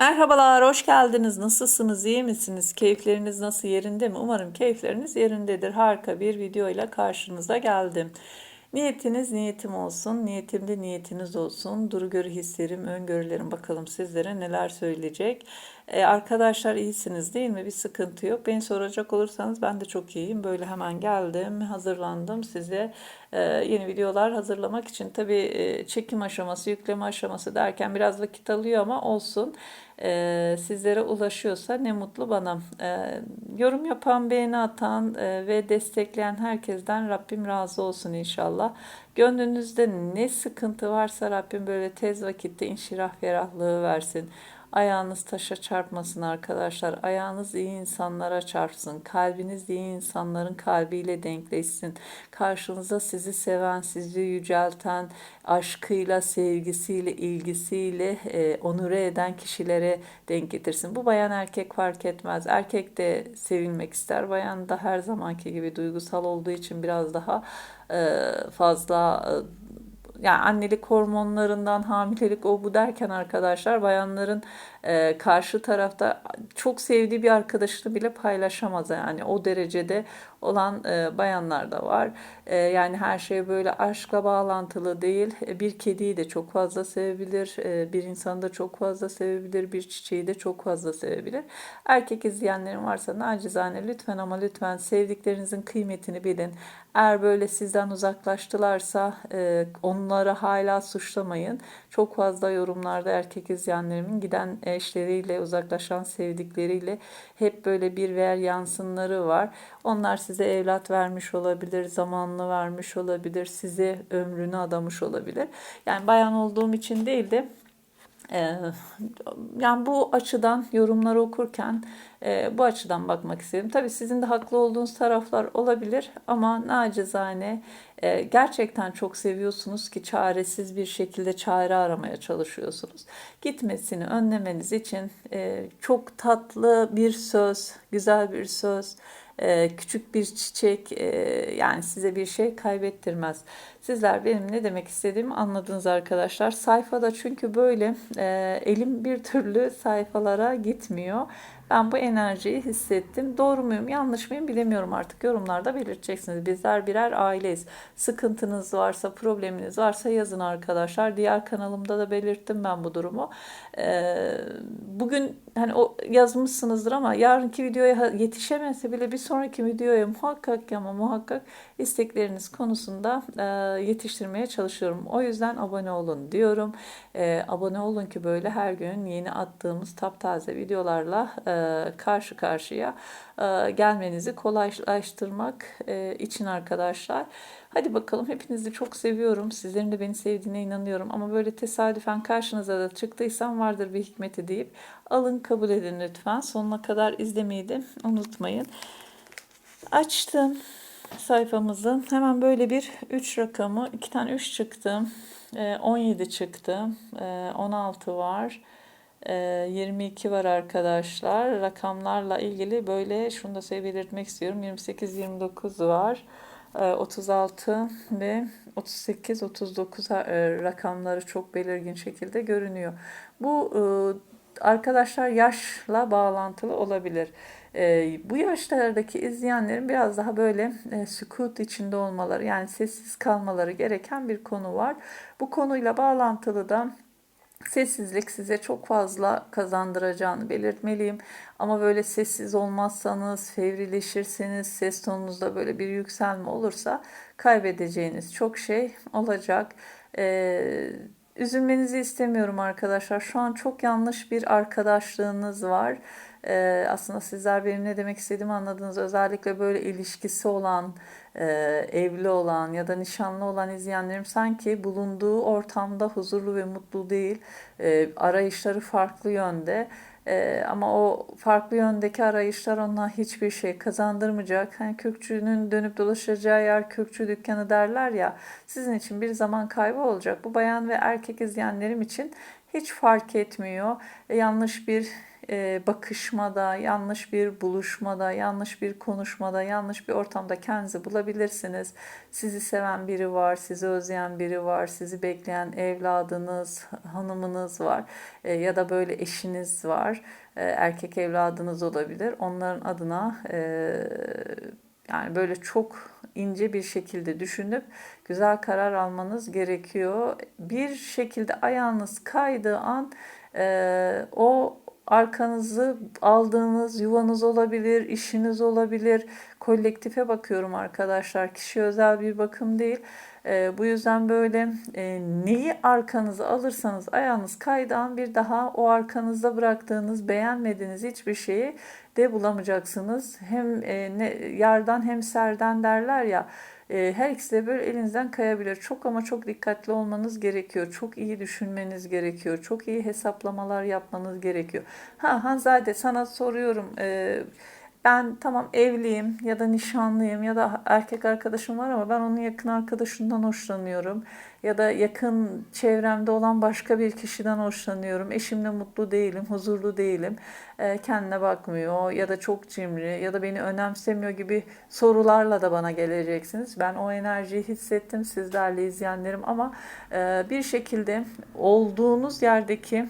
Merhabalar, hoş geldiniz. Nasılsınız, iyi misiniz? Keyifleriniz nasıl, yerinde mi? Umarım keyifleriniz yerindedir. Harika bir video ile karşınıza geldim. Niyetiniz niyetim olsun, niyetim de niyetiniz olsun. Duru görü hislerim, öngörülerim bakalım sizlere neler söyleyecek. Ee, arkadaşlar iyisiniz değil mi? Bir sıkıntı yok. Beni soracak olursanız ben de çok iyiyim. Böyle hemen geldim, hazırlandım size e, yeni videolar hazırlamak için. Tabii e, çekim aşaması, yükleme aşaması derken biraz vakit alıyor ama olsun e, sizlere ulaşıyorsa ne mutlu bana. E, yorum yapan, beğeni atan e, ve destekleyen herkesten Rabbim razı olsun inşallah. Gönlünüzde ne sıkıntı varsa Rabbim böyle tez vakitte inşirah ferahlığı versin. Ayağınız taşa çarpmasın arkadaşlar. Ayağınız iyi insanlara çarpsın. Kalbiniz iyi insanların kalbiyle denkleşsin. Karşınıza sizi seven, sizi yücelten, aşkıyla, sevgisiyle, ilgisiyle e, onure eden kişilere denk getirsin. Bu bayan erkek fark etmez. Erkek de sevilmek ister. Bayan da her zamanki gibi duygusal olduğu için biraz daha e, fazla e, yani annelik hormonlarından hamilelik o bu derken arkadaşlar bayanların e, karşı tarafta çok sevdiği bir arkadaşını bile paylaşamaz yani o derecede olan e, bayanlar da var. E, yani her şey böyle aşkla bağlantılı değil. E, bir kediyi de çok fazla sevebilir, e, bir insanı da çok fazla sevebilir, bir çiçeği de çok fazla sevebilir. Erkek izleyenlerin varsa nacizane lütfen ama lütfen sevdiklerinizin kıymetini bilin. Eğer böyle sizden uzaklaştılarsa onları hala suçlamayın. Çok fazla yorumlarda erkek izleyenlerimin giden eşleriyle, uzaklaşan sevdikleriyle hep böyle bir ver yansınları var. Onlar size evlat vermiş olabilir, zamanlı vermiş olabilir, size ömrünü adamış olabilir. Yani bayan olduğum için değil de yani bu açıdan yorumları okurken e, bu açıdan bakmak istedim. Tabii sizin de haklı olduğunuz taraflar olabilir ama nacizane e, gerçekten çok seviyorsunuz ki çaresiz bir şekilde çare aramaya çalışıyorsunuz. Gitmesini önlemeniz için e, çok tatlı bir söz, güzel bir söz, e, küçük bir çiçek e, yani size bir şey kaybettirmez. Sizler benim ne demek istediğimi anladınız arkadaşlar. Sayfada çünkü böyle e, elim bir türlü sayfalara gitmiyor. Ben bu enerjiyi hissettim. Doğru muyum, yanlış mıyım bilemiyorum artık. Yorumlarda belirteceksiniz. Bizler birer aileyiz. Sıkıntınız varsa, probleminiz varsa yazın arkadaşlar. Diğer kanalımda da belirttim ben bu durumu. Ee, bugün hani o yazmışsınızdır ama yarınki videoya yetişemese bile bir sonraki videoya muhakkak ama muhakkak istekleriniz konusunda e, yetiştirmeye çalışıyorum. O yüzden abone olun diyorum. E, abone olun ki böyle her gün yeni attığımız taptaze videolarla e, karşı karşıya gelmenizi kolaylaştırmak için arkadaşlar. Hadi bakalım hepinizi çok seviyorum. Sizlerin de beni sevdiğine inanıyorum. Ama böyle tesadüfen karşınıza da çıktıysam vardır bir hikmeti deyip alın kabul edin lütfen. Sonuna kadar izlemeyi de unutmayın. Açtım sayfamızı. Hemen böyle bir 3 rakamı, 2 tane 3 çıktı. 17 çıktı. 16 var. 22 var arkadaşlar. Rakamlarla ilgili böyle şunu da size belirtmek istiyorum. 28, 29 var. 36 ve 38, 39 rakamları çok belirgin şekilde görünüyor. Bu arkadaşlar yaşla bağlantılı olabilir. E, bu yaşlardaki izleyenlerin biraz daha böyle e, sükut içinde olmaları yani sessiz kalmaları gereken bir konu var. Bu konuyla bağlantılı da Sessizlik size çok fazla kazandıracağını belirtmeliyim. Ama böyle sessiz olmazsanız, fevrileşirseniz, ses tonunuzda böyle bir yükselme olursa kaybedeceğiniz çok şey olacak. Ee, üzülmenizi istemiyorum arkadaşlar. Şu an çok yanlış bir arkadaşlığınız var. Ee, aslında sizler benim ne demek istediğimi anladınız. Özellikle böyle ilişkisi olan, e, evli olan ya da nişanlı olan izleyenlerim sanki bulunduğu ortamda huzurlu ve mutlu değil. E, arayışları farklı yönde. Ee, ama o farklı yöndeki arayışlar ona hiçbir şey kazandırmayacak. Hani kökçünün dönüp dolaşacağı yer kökçü dükkanı derler ya. Sizin için bir zaman kaybı olacak. Bu bayan ve erkek izleyenlerim için hiç fark etmiyor. E, yanlış bir e, bakışmada, yanlış bir buluşmada, yanlış bir konuşmada, yanlış bir ortamda kendinizi bulabilirsiniz. Sizi seven biri var, sizi özleyen biri var, sizi bekleyen evladınız, hanımınız var e, ya da böyle eşiniz var. E, erkek evladınız olabilir. Onların adına yani böyle çok ince bir şekilde düşünüp güzel karar almanız gerekiyor. Bir şekilde ayağınız kaydığı an e, o arkanızı aldığınız yuvanız olabilir, işiniz olabilir. Kolektife bakıyorum arkadaşlar. Kişi özel bir bakım değil. E, bu yüzden böyle e, neyi arkanıza alırsanız ayağınız kaydan bir daha o arkanızda bıraktığınız beğenmediğiniz hiçbir şeyi de bulamayacaksınız. Hem e, ne, yardan hem serden derler ya her ikisi de böyle elinizden kayabilir. Çok ama çok dikkatli olmanız gerekiyor. Çok iyi düşünmeniz gerekiyor. Çok iyi hesaplamalar yapmanız gerekiyor. Ha Hanzade sana soruyorum. E, ben tamam evliyim ya da nişanlıyım ya da erkek arkadaşım var ama ben onun yakın arkadaşından hoşlanıyorum. Ya da yakın çevremde olan başka bir kişiden hoşlanıyorum. Eşimle mutlu değilim, huzurlu değilim. E, kendine bakmıyor ya da çok cimri ya da beni önemsemiyor gibi sorularla da bana geleceksiniz. Ben o enerjiyi hissettim sizlerle izleyenlerim ama e, bir şekilde olduğunuz yerdeki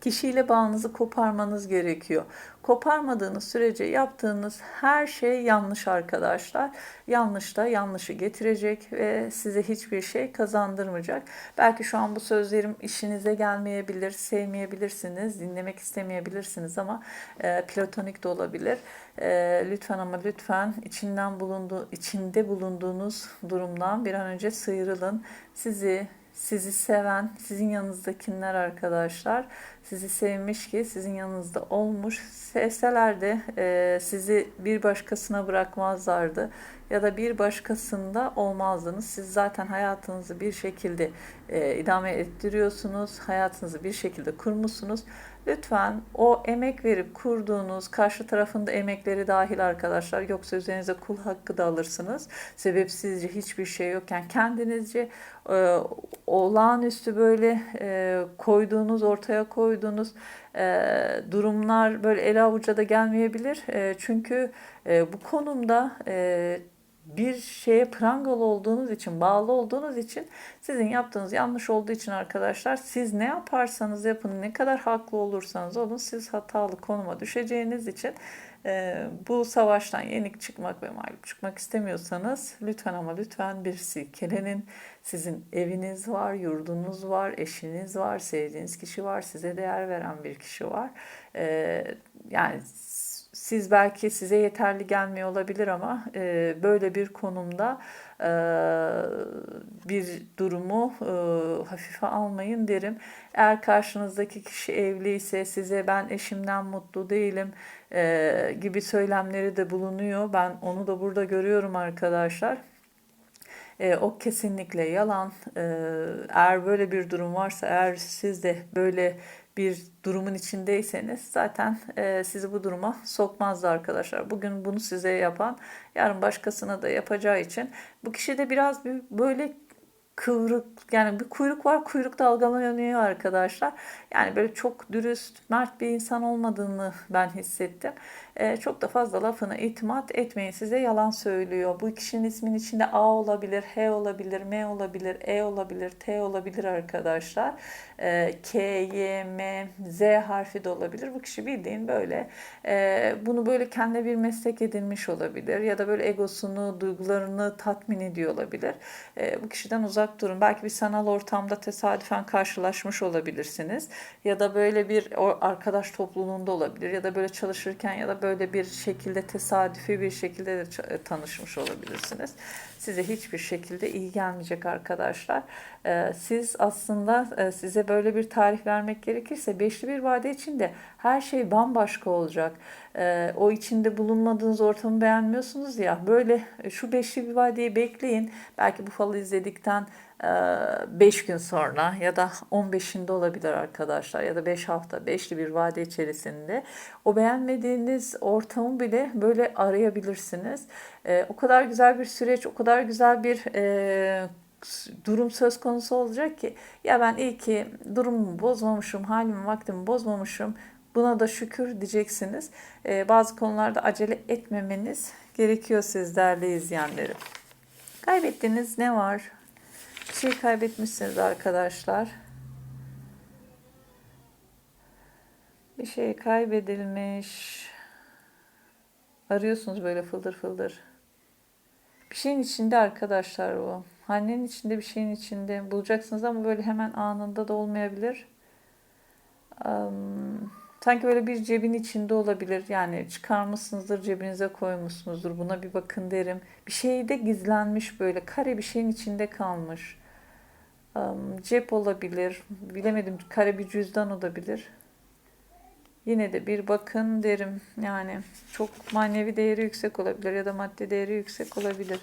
kişiyle bağınızı koparmanız gerekiyor. Koparmadığınız sürece yaptığınız her şey yanlış arkadaşlar. Yanlış da yanlışı getirecek ve size hiçbir şey kazandırmayacak. Belki şu an bu sözlerim işinize gelmeyebilir, sevmeyebilirsiniz, dinlemek istemeyebilirsiniz ama e, platonik de olabilir. E, lütfen ama lütfen içinden bulunduğu, içinde bulunduğunuz durumdan bir an önce sıyrılın. Sizi sizi seven, sizin yanınızdakiler arkadaşlar sizi sevmiş ki sizin yanınızda olmuş. Sevseler de e, sizi bir başkasına bırakmazlardı ya da bir başkasında olmazdınız. Siz zaten hayatınızı bir şekilde e, idame ettiriyorsunuz, hayatınızı bir şekilde kurmuşsunuz. Lütfen o emek verip kurduğunuz karşı tarafında emekleri dahil arkadaşlar yoksa üzerinize kul hakkı da alırsınız. Sebepsizce hiçbir şey yokken kendinizce e, olağanüstü böyle e, koyduğunuz ortaya koyduğunuz e, durumlar böyle ele avuca da gelmeyebilir. E, çünkü e, bu konumda e, bir şeye prangalı olduğunuz için, bağlı olduğunuz için sizin yaptığınız yanlış olduğu için arkadaşlar siz ne yaparsanız yapın, ne kadar haklı olursanız olun siz hatalı konuma düşeceğiniz için e, bu savaştan yenik çıkmak ve mağlup çıkmak istemiyorsanız lütfen ama lütfen bir silkelenin. Sizin eviniz var, yurdunuz var, eşiniz var, sevdiğiniz kişi var, size değer veren bir kişi var. E, yani siz belki size yeterli gelmiyor olabilir ama e, böyle bir konumda e, bir durumu e, hafife almayın derim. Eğer karşınızdaki kişi evliyse size ben eşimden mutlu değilim e, gibi söylemleri de bulunuyor. Ben onu da burada görüyorum arkadaşlar. E, o kesinlikle yalan. E, eğer böyle bir durum varsa, eğer siz de böyle bir durumun içindeyseniz zaten e, sizi bu duruma sokmazdı arkadaşlar. Bugün bunu size yapan yarın başkasına da yapacağı için bu kişi de biraz bir böyle kıvrık yani bir kuyruk var kuyruk dalgalanıyor arkadaşlar. Yani böyle çok dürüst mert bir insan olmadığını ben hissettim. Ee, çok da fazla lafına itimat etmeyin size yalan söylüyor. Bu kişinin ismin içinde A olabilir, H olabilir, M olabilir, E olabilir, T olabilir arkadaşlar. Ee, K, Y, M, Z harfi de olabilir. Bu kişi bildiğin böyle e, bunu böyle kendi bir meslek edinmiş olabilir ya da böyle egosunu, duygularını tatmin ediyor olabilir. E, bu kişiden uzak durun. Belki bir sanal ortamda tesadüfen karşılaşmış olabilirsiniz ya da böyle bir arkadaş topluluğunda olabilir ya da böyle çalışırken ya da böyle bir şekilde tesadüfi bir şekilde de tanışmış olabilirsiniz. Size hiçbir şekilde iyi gelmeyecek arkadaşlar. Ee, siz aslında e, size böyle bir tarih vermek gerekirse beşli bir vade içinde her şey bambaşka olacak. Ee, o içinde bulunmadığınız ortamı beğenmiyorsunuz ya böyle şu beşli bir vadeyi bekleyin. Belki bu falı izledikten 5 gün sonra ya da 15'inde olabilir arkadaşlar ya da 5 hafta 5'li bir vade içerisinde o beğenmediğiniz ortamı bile böyle arayabilirsiniz. E, o kadar güzel bir süreç, o kadar güzel bir e, durum söz konusu olacak ki ya ben iyi ki durumumu bozmamışım, halimi vaktimi bozmamışım Buna da şükür diyeceksiniz. Ee, bazı konularda acele etmemeniz gerekiyor siz değerli izleyenlerim. Kaybettiğiniz ne var? Bir şey kaybetmişsiniz arkadaşlar. Bir şey kaybedilmiş. Arıyorsunuz böyle fıldır fıldır. Bir şeyin içinde arkadaşlar bu. Hanenin içinde bir şeyin içinde bulacaksınız ama böyle hemen anında da olmayabilir. Um, sanki böyle bir cebin içinde olabilir. Yani çıkarmışsınızdır cebinize koymuşsunuzdur. Buna bir bakın derim. Bir şey de gizlenmiş böyle. Kare bir şeyin içinde kalmış. Cep olabilir. Bilemedim kare bir cüzdan olabilir. Yine de bir bakın derim. Yani çok manevi değeri yüksek olabilir ya da maddi değeri yüksek olabilir.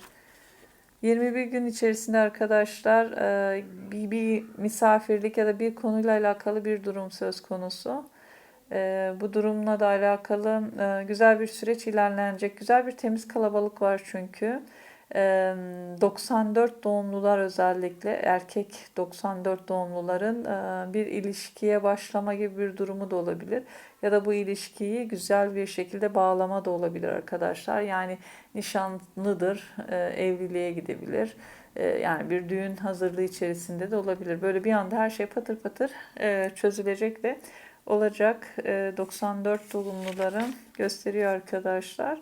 21 gün içerisinde arkadaşlar e, bir, bir misafirlik ya da bir konuyla alakalı bir durum söz konusu. E, bu durumla da alakalı e, güzel bir süreç ilerlenecek. Güzel bir temiz kalabalık var çünkü. 94 doğumlular özellikle erkek 94 doğumluların bir ilişkiye başlama gibi bir durumu da olabilir. Ya da bu ilişkiyi güzel bir şekilde bağlama da olabilir arkadaşlar. Yani nişanlıdır, evliliğe gidebilir. Yani bir düğün hazırlığı içerisinde de olabilir. Böyle bir anda her şey patır patır çözülecek ve olacak. 94 doğumluların gösteriyor arkadaşlar.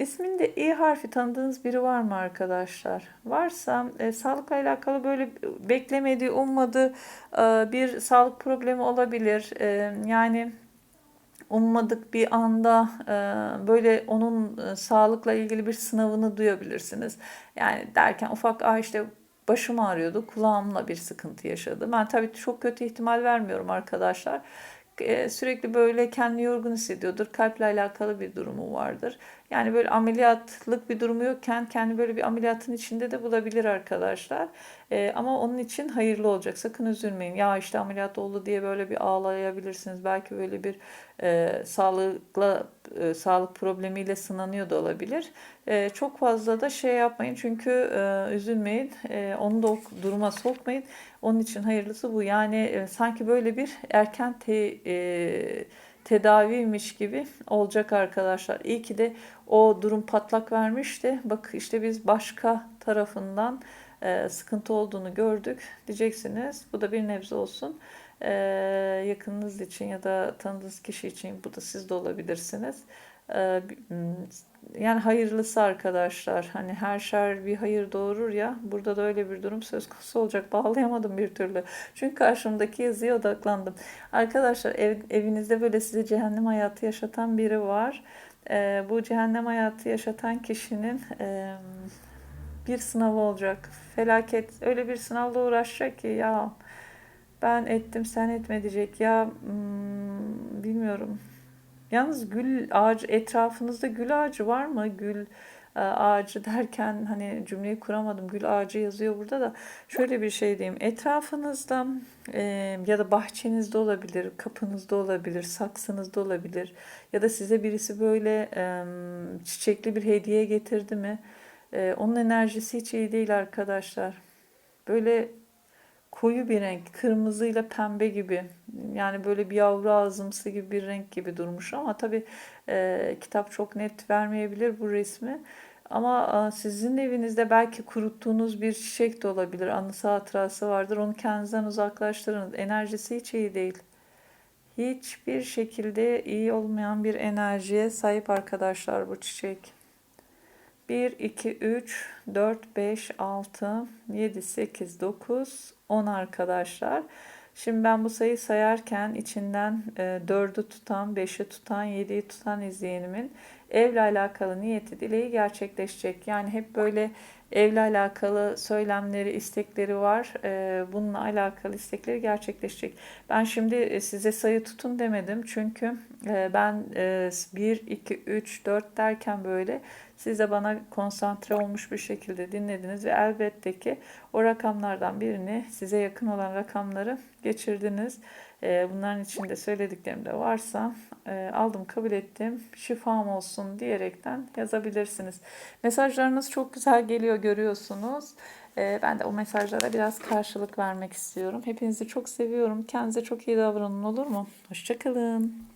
İsminde İ harfi tanıdığınız biri var mı arkadaşlar? Varsa e, sağlıkla alakalı böyle beklemediği, ummadığı e, bir sağlık problemi olabilir. E, yani ummadık bir anda e, böyle onun e, sağlıkla ilgili bir sınavını duyabilirsiniz. Yani derken ufak ah işte başım ağrıyordu, kulağımla bir sıkıntı yaşadım. Ben tabii çok kötü ihtimal vermiyorum arkadaşlar. E, sürekli böyle kendini yorgun hissediyordur. Kalple alakalı bir durumu vardır. Yani böyle ameliyatlık bir durumu yokken kendi böyle bir ameliyatın içinde de bulabilir arkadaşlar. E, ama onun için hayırlı olacak. Sakın üzülmeyin. Ya işte ameliyat oldu diye böyle bir ağlayabilirsiniz. Belki böyle bir e, sağlıkla e, sağlık problemiyle sınanıyor da olabilir. E, çok fazla da şey yapmayın çünkü e, üzülmeyin. E, onu da o duruma sokmayın. Onun için hayırlısı bu. Yani e, sanki böyle bir erken te, e, tedaviymiş gibi olacak arkadaşlar. İyi ki de o durum patlak vermişti. Bak işte biz başka tarafından e, sıkıntı olduğunu gördük diyeceksiniz. Bu da bir nebze olsun. E, yakınınız için ya da tanıdığınız kişi için bu da siz de olabilirsiniz. E, yani hayırlısı arkadaşlar. Hani her şer bir hayır doğurur ya. Burada da öyle bir durum söz konusu olacak. Bağlayamadım bir türlü. Çünkü karşımdaki yazıya odaklandım. Arkadaşlar ev, evinizde böyle size cehennem hayatı yaşatan biri var. Ee, bu cehennem hayatı yaşatan kişinin e, bir sınavı olacak. Felaket. Öyle bir sınavla uğraşacak ki ya ben ettim sen etme diyecek. Ya hmm, bilmiyorum Yalnız gül ağacı etrafınızda gül ağacı var mı? Gül e, ağacı derken hani cümleyi kuramadım. Gül ağacı yazıyor burada da şöyle bir şey diyeyim. Etrafınızda e, ya da bahçenizde olabilir, kapınızda olabilir, saksınızda olabilir ya da size birisi böyle e, çiçekli bir hediye getirdi mi? E, onun enerjisi hiç iyi değil arkadaşlar. Böyle koyu bir renk, kırmızıyla pembe gibi. Yani böyle bir yavru ağzımsı gibi bir renk gibi durmuş ama tabii e, kitap çok net vermeyebilir bu resmi. Ama sizin evinizde belki kuruttuğunuz bir çiçek de olabilir. Anısı hatırası vardır. Onu kendinizden uzaklaştırın. Enerjisi hiç iyi değil. Hiçbir şekilde iyi olmayan bir enerjiye sahip arkadaşlar bu çiçek. 1, 2, 3, 4, 5, 6, 7, 8, 9, 10 arkadaşlar. Şimdi ben bu sayıyı sayarken içinden e, 4'ü tutan, 5'i tutan, 7'yi tutan izleyenimin evle alakalı niyeti, dileği gerçekleşecek. Yani hep böyle evle alakalı söylemleri, istekleri var. E, bununla alakalı istekleri gerçekleşecek. Ben şimdi e, size sayı tutun demedim. Çünkü e, ben e, 1, 2, 3, 4 derken böyle Siz de bana konsantre olmuş bir şekilde dinlediniz ve elbette ki o rakamlardan birini size yakın olan rakamları geçirdiniz. Ee, Bunların içinde söylediklerim de varsa e, aldım kabul ettim şifam olsun diyerekten yazabilirsiniz. Mesajlarınız çok güzel geliyor görüyorsunuz. Ee, Ben de o mesajlara biraz karşılık vermek istiyorum. Hepinizi çok seviyorum. Kendinize çok iyi davranın olur mu? Hoşçakalın.